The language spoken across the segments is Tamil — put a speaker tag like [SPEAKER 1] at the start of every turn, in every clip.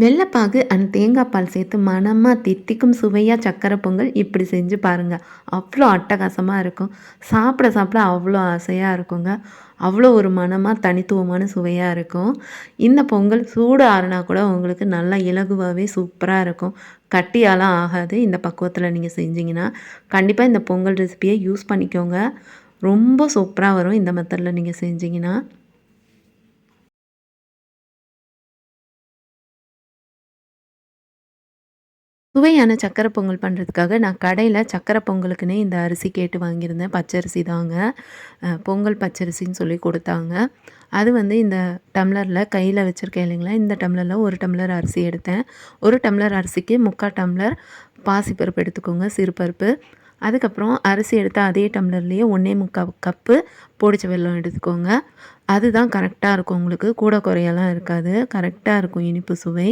[SPEAKER 1] வெள்ளைப்பாகு அண்ட் தேங்காய் பால் சேர்த்து மனமாக தித்திக்கும் சுவையாக சக்கரை பொங்கல் இப்படி செஞ்சு பாருங்கள் அவ்வளோ அட்டகாசமாக இருக்கும். சாப்பிட சாப்பிட அவ்வளோ ஆசையாக இருக்குங்க. அவ்வளோ ஒரு மனமாக தனித்துவமான சுவையாக இருக்கும். இந்த பொங்கல் சூடு ஆறுனா கூட உங்களுக்கு நல்லா இலகுவாகவே சூப்பராக இருக்கும். கட்டியாலாம் ஆகாது. இந்த பக்குவத்தில் நீங்கள் செஞ்சீங்கன்னா கண்டிப்பாக இந்த பொங்கல் ரெசிபியை யூஸ் பண்ணிக்கோங்க. ரொம்ப சூப்பராக வரும் இந்த மெத்தடில் நீங்கள் செஞ்சீங்கன்னா. சுவையான சக்கரை பொங்கல் பண்ணுறதுக்காக நான் கடையில் சக்கரை பொங்கலுக்குன்னே இந்த அரிசி கேட்டு வாங்கியிருந்தேன். பச்சரிசி தாங்க. பொங்கல் பச்சரிசின்னு சொல்லி கொடுத்தாங்க. அது வந்து இந்த டம்ளரில் கையில் வச்சுருக்கேன் இல்லைங்களா? இந்த டம்ளரில் ஒரு டம்ளர் அரிசி எடுத்தேன். ஒரு டம்ளர் அரிசிக்கு முக்கால் டம்ளர் பாசிப்பருப்பு எடுத்துக்கோங்க. சிறுபருப்பு. அதுக்கப்புறம் அரிசி எடுத்தால் அதே டம்ளர்லேயே ஒன்றே முக்கால் கப்பு பொடிச்ச வெல்லம் எடுத்துக்கோங்க. அதுதான் கரெக்டாக இருக்கும் உங்களுக்கு. கூட குறையெல்லாம் இருக்காது. கரெக்டாக இருக்கும் இனிப்பு சுவை.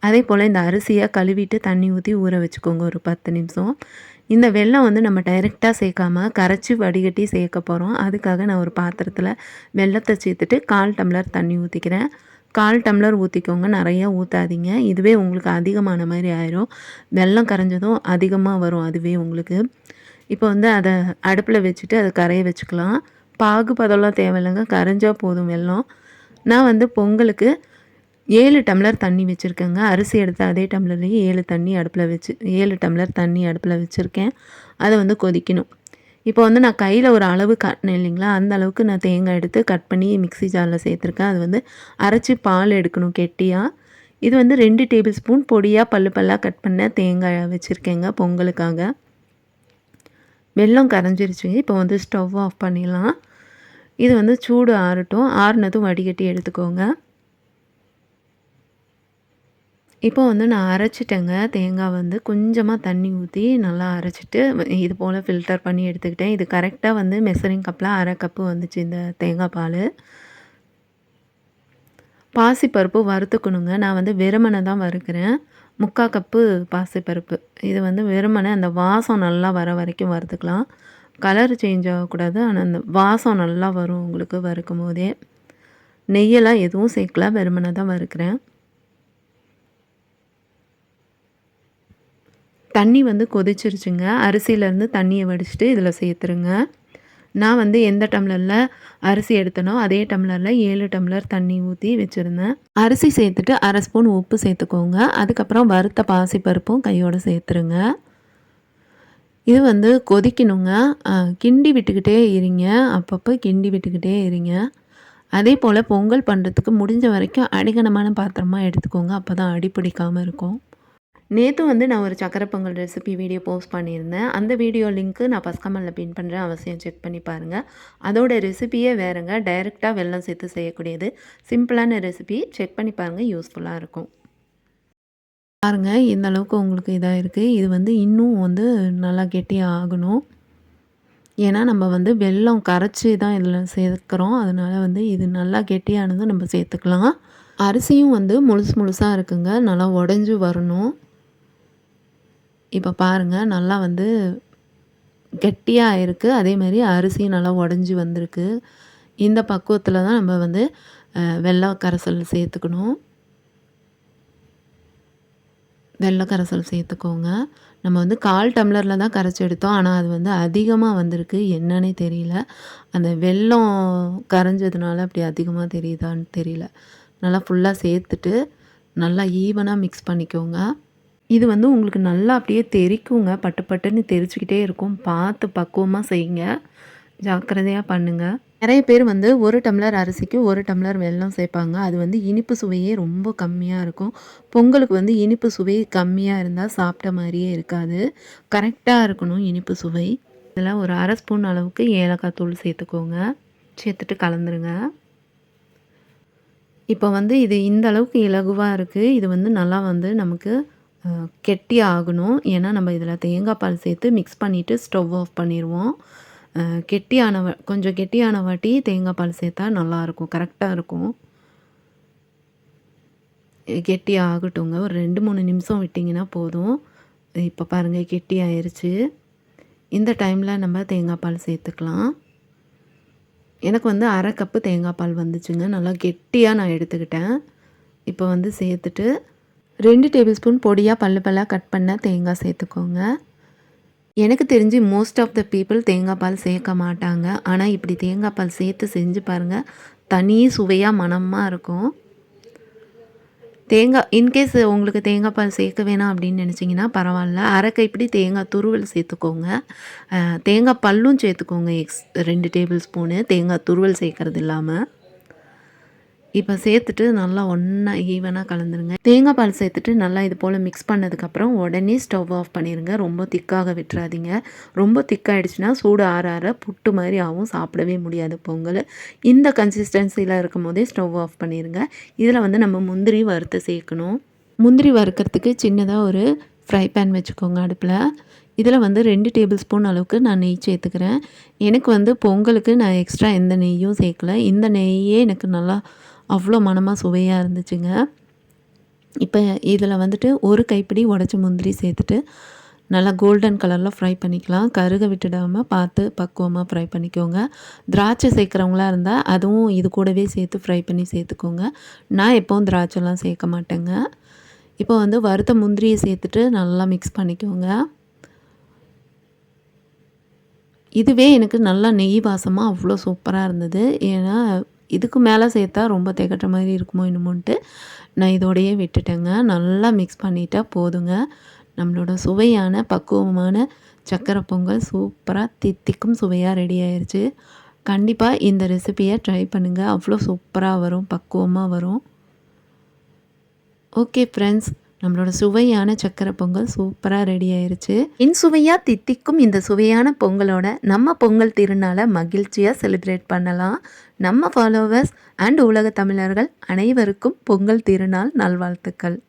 [SPEAKER 1] அதே போல் இந்த அரிசியை கழுவிட்டு தண்ணி ஊற்றி ஊற வச்சுக்கோங்க. ஒரு பத்து நிமிஷம். இந்த வெல்லம் வந்து நம்ம டைரெக்டாக சேர்க்காம கரைச்சி வடிகட்டி சேர்க்க போகிறோம் அதுக்காக நான் ஒரு பாத்திரத்தில் வெள்ளத்தை சேர்த்துட்டு கால் டம்ளர் தண்ணி ஊற்றிக்கிறேன் கால் டம்ளர் ஊற்றிக்கோங்க நிறையா ஊற்றாதீங்க இதுவே உங்களுக்கு அதிகமான மாதிரி ஆயிரும். வெள்ளம் கரைஞ்சதும் அதிகமாக வரும் அதுவே உங்களுக்கு. இப்போ வந்து அதை அடுப்பில் வச்சுட்டு அதை கரைய வச்சுக்கலாம். பாகு பதம்லாம் தேவையில்லைங்க. கரைஞ்சால் போதும் வெள்ளம். நான் வந்து பொங்கலுக்கு ஏழு டம்ளர் தண்ணி வச்சுருக்கேங்க. அரிசி எடுத்து அதே டம்ளர்லேயே ஏழு தண்ணி அடுப்பில் வச்சு ஏழு டம்ளர் தண்ணி அடுப்பில் வச்சுருக்கேன். அதை வந்து கொதிக்கணும். இப்போ வந்து நான் கையில் ஒரு அளவு காட்டினேன் இல்லைங்களா? அந்த அளவுக்கு நான் தேங்காய் எடுத்து கட் பண்ணி மிக்ஸி ஜாரில் சேர்த்துருக்கேன். அது வந்து அரைச்சி பால் எடுக்கணும் கெட்டியாக இது வந்து ரெண்டு டேபிள் ஸ்பூன் பொடியாக பல்லு பல்லாக கட் பண்ண தேங்காய் வச்சுருக்கேங்க பொங்கலுக்காக. வெல்லம் கரைஞ்சிருச்சு இப்போ வந்து ஸ்டவ் ஆஃப் பண்ணிடலாம். இது வந்து சூடு ஆறட்டும். ஆறுனதும் வடிகட்டி எடுத்துக்கோங்க. இப்போ வந்து நான் அரைச்சிட்டேங்க. தேங்காய் வந்து கொஞ்சமாக தண்ணி ஊற்றி நல்லா அரைச்சிட்டு இது போல் ஃபில்டர் பண்ணி எடுத்துக்கிட்டேன். இது கரெக்டாக வந்து மெசரிங் கப்பில் அரை கப்பு வந்துச்சு இந்த தேங்காய் பால். பாசிப்பருப்பு வறுத்துக்கணுங்க. நான் வந்து வெறுமனை தான் வறுக்கிறேன். முக்கால் கப்பு பாசிப்பருப்பு. இது வந்து வெறுமனை அந்த வாசம் நல்லா வர வரைக்கும் வறுத்துக்கலாம். கலர் சேஞ்ச் ஆகக்கூடாது. ஆனால் அந்த வாசம் நல்லா வரும் உங்களுக்கு வறுக்கும் போதே. நெய்யெல்லாம் எதுவும் சேர்க்கல. வெறுமனை தான் வறுக்கிறேன். தண்ணி வந்து கொதிச்சிருச்சுங்க. அரிசியிலேருந்து தண்ணியை வடிச்சிட்டு இதில் சேர்த்துருங்க. நான் வந்து எந்த டம்ளரில் அரிசி எடுத்தனோ அதே டம்ளரில் ஏழு டம்ளர் தண்ணி ஊற்றி வச்சுருந்தேன். அரிசி சேர்த்துட்டு அரை ஸ்பூன் உப்பு சேர்த்துக்கோங்க. அதுக்கப்புறம் வறுத்த பாசிப்பருப்பும் கையோடு சேர்த்துருங்க. இது வந்து கொதிக்கணுங்க. கிண்டி விட்டுக்கிட்டே இருங்க. அப்பப்போ கிண்டி விட்டுக்கிட்டே இருங்க. அதே போல் பொங்கல் பண்ணுறதுக்கு முடிஞ்ச வரைக்கும் அடிகனமான பாத்திரமாக எடுத்துக்கோங்க. அப்போ தான் அடி பிடிக்காமல் இருக்கும். நேற்று வந்து நான் ஒரு சக்கரை பொங்கல் ரெசிபி வீடியோ போஸ்ட் பண்ணியிருந்தேன். அந்த வீடியோ லிங்க்கு நான் பஸ்கமலில் பின் பண்ணுறேன் அவசியம் செக் பண்ணி பாருங்கள் அதோட ரெசிபியே வேறுங்க. டைரெக்டாக வெள்ளம் சேர்த்து செய்யக்கூடியது. சிம்பிளான ரெசிபி செக் பண்ணி பாருங்கள் யூஸ்ஃபுல்லாக இருக்கும். பாருங்கள் இந்த அளவுக்கு உங்களுக்கு இதாக இருக்குது இது வந்து இன்னும் வந்து நல்லா கெட்டியாக ஆகணும். ஏன்னா நம்ம வந்து வெல்லம் கரைச்சி தான் இதில் சேர்க்குறோம். அதனால் வந்து இது நல்லா கெட்டியானதும் நம்ம சேர்த்துக்கலாம். அரிசியும் வந்து முழுசு முழுசாக இருக்குங்க. நல்லா உடஞ்சி வரணும். இப்போ பாருங்கள் நல்லா வந்து கெட்டியாக இருக்குது அதேமாதிரி அரிசியும் நல்லா உடஞ்சி வந்திருக்கு. இந்த பக்குவத்தில் தான் நம்ம வந்து வெள்ளை கரைசல் சேர்த்துக்கணும். வெள்ளை கரைசல் சேர்த்துக்கோங்க. நம்ம வந்து கால் டம்ளரில் தான் கரைச்சி எடுத்தோம். ஆனால் அது வந்து அதிகமாக வந்திருக்கு. என்னன்னே தெரியல. அந்த வெள்ளம் கரைஞ்சதுனால அப்படி அதிகமாக தெரியுதான்னு தெரியல. நல்லா ஃபுல்லாக சேர்த்துட்டு நல்லா ஈவனாக மிக்ஸ் பண்ணிக்கோங்க. இது வந்து உங்களுக்கு நல்லா அப்படியே தெரிக்குங்க. பட்டு பட்டுன்னு தெரிச்சுக்கிட்டே இருக்கும். பார்த்து பக்குவமாக செய்யுங்க. ஜாக்கிரதையாக பண்ணுங்கள் நிறைய பேர் வந்து ஒரு டம்ளர் அரிசிக்கு ஒரு டம்ளர் வெல்லம் சேர்ப்பாங்க. அது வந்து இனிப்பு சுவையே ரொம்ப கம்மியாக இருக்கும். பொங்கலுக்கு வந்து இனிப்பு சுவை கம்மியாக இருந்தால் சாப்பிட்ட மாதிரியே இருக்காது. கரெக்டாக இருக்கணும் இனிப்பு சுவை. இதில் ஒரு அரை ஸ்பூன் அளவுக்கு ஏலக்காய் தூள் சேர்த்துக்கோங்க. சேர்த்துட்டு கலந்துருங்க. இப்போ வந்து இது இந்த அளவுக்கு இலகுவாக இருக்குது இது வந்து நல்லா வந்து நமக்கு கெட்டி ஆகணும். ஏன்னா நம்ம இதில் தேங்காய் பால் சேர்த்து மிக்ஸ் பண்ணிவிட்டு ஸ்டவ் ஆஃப் பண்ணிடுவோம் கெட்டியான கொஞ்சம் கெட்டியான வாட்டி தேங்காய் பால் சேர்த்தா நல்லாயிருக்கும் கரெக்டாக இருக்கும். கெட்டி ஆகட்டுங்க. ஒரு ரெண்டு மூணு நிமிஷம் விட்டிங்கன்னா போதும். இப்போ பாருங்கள் கெட்டி ஆயிடுச்சு இந்த டைமில் நம்ம தேங்காய் பால் சேர்த்துக்கலாம். எனக்கு வந்து அரை கப்பு தேங்காய் பால் வந்துச்சுங்க. நல்லா கெட்டியாக நான் எடுத்துக்கிட்டேன். இப்போ வந்து சேர்த்துட்டு ரெண்டு டேபிள் ஸ்பூன் பொடியாக பல்லு பல்லாக கட் பண்ண தேங்காய் சேர்த்துக்கோங்க. எனக்கு தெரிஞ்சு மோஸ்ட் ஆஃப் த பீப்புள் தேங்காய் பால் சேர்க்க மாட்டாங்க. ஆனால் இப்படி தேங்காய் பால் சேர்த்து செஞ்சு பாருங்கள் தனி சுவையாக மணமாக இருக்கும். தேங்காய் இன்கேஸ் உங்களுக்கு தேங்காய் பால் சேர்க்க வேணாம் அப்படின்னு நினச்சிங்கன்னா பரவாயில்ல. அரை கைப்பிடி தேங்காய் துருவல் சேர்த்துக்கோங்க. தேங்காய் பல்லும் சேர்த்துக்கோங்க எக்ஸ் ரெண்டு டேபிள் ஸ்பூனு தேங்காய் துருவல் சேர்க்கறது இல்லாமல் இப்போ சேர்த்துட்டு நல்லா ஒன்றா ஈவனாக கலந்துருங்க. தேங்காய் பால் சேர்த்துட்டு நல்லா இது போல் மிக்ஸ் பண்ணதுக்கப்புறம் உடனே ஸ்டவ் ஆஃப் பண்ணிடுங்க ரொம்ப திக்காக விட்டுறாதீங்க. ரொம்ப திக்காயிடுச்சுன்னா சூடு ஆற ஆற புட்டு மாதிரி ஆகும் சாப்பிடவே முடியாது பொங்கல். இந்த கன்சிஸ்டன்சியில் இருக்கும் போதே ஸ்டவ் ஆஃப் பண்ணிடுங்க இதில் வந்து நம்ம முந்திரி வறுத்து சேர்க்கணும். முந்திரி வறுக்கிறதுக்கு சின்னதாக ஒரு ஃப்ரை பேன் வச்சுக்கோங்க அடுப்பில். இதில் வந்து ரெண்டு டேபிள் ஸ்பூன் அளவுக்கு நான் நெய் சேர்த்துக்கிறேன். எனக்கு வந்து பொங்கலுக்கு நான் எக்ஸ்ட்ரா எந்த நெய்யும் சேர்க்கல. இந்த நெய்யே எனக்கு நல்லா அவ்வளோ மனமாக சுவையாக இருந்துச்சுங்க. இப்போ இதில் வந்துட்டு ஒரு கைப்பிடி உடச்ச முந்திரி சேர்த்துட்டு நல்லா கோல்டன் கலரில் ஃப்ரை பண்ணிக்கலாம். கருக விட்டுடாமல் பார்த்து பக்குவமாக ஃப்ரை பண்ணிக்கோங்க. திராட்சை சேர்க்குறவங்களா இருந்தால் அதுவும் இது கூடவே சேர்த்து ஃப்ரை பண்ணி சேர்த்துக்கோங்க. நான் எப்போவும் திராட்சைலாம் சேர்க்க மாட்டேங்க. இப்போ வந்து வறுத்த முந்திரியை சேர்த்துட்டு நல்லா மிக்ஸ் பண்ணிக்கோங்க. இதுவே எனக்கு நல்லா நெய் வாசமாக அவ்வளோ சூப்பராக இருந்தது. ஏன்னா இதுக்கு மேலே சேர்த்தா ரொம்ப திகட்டுற மாதிரி இருக்குமோ என்னமோன்ட்டு நான் இதோடையே விட்டுட்டேங்க. நல்லா மிக்ஸ் பண்ணிட்டா போதுங்க. நம்மளோட சுவையான பக்குவமான சக்கரை பொங்கல் சூப்பராக தித்திக்கும் சுவையாக ரெடி ஆயிடுச்சு கண்டிப்பாக இந்த ரெசிபியை ட்ரை பண்ணுங்கள் அவ்வளோ சூப்பராக வரும் பக்குவமாக வரும். ஓகே ஃப்ரெண்ட்ஸ் நம்மளோட சுவையான சக்கரை பொங்கல் சூப்பராக ரெடி ஆயிருச்சு. இன் சுவையாக தித்திக்கும் இந்த சுவையான பொங்கலோட நம்ம பொங்கல் திருநாளை மகிழ்ச்சியாக செலிப்ரேட் பண்ணலாம். நம்ம ஃபாலோவர்ஸ் அண்ட் உலக தமிழர்கள் அனைவருக்கும் பொங்கல் திருநாள் நல்வாழ்த்துக்கள்.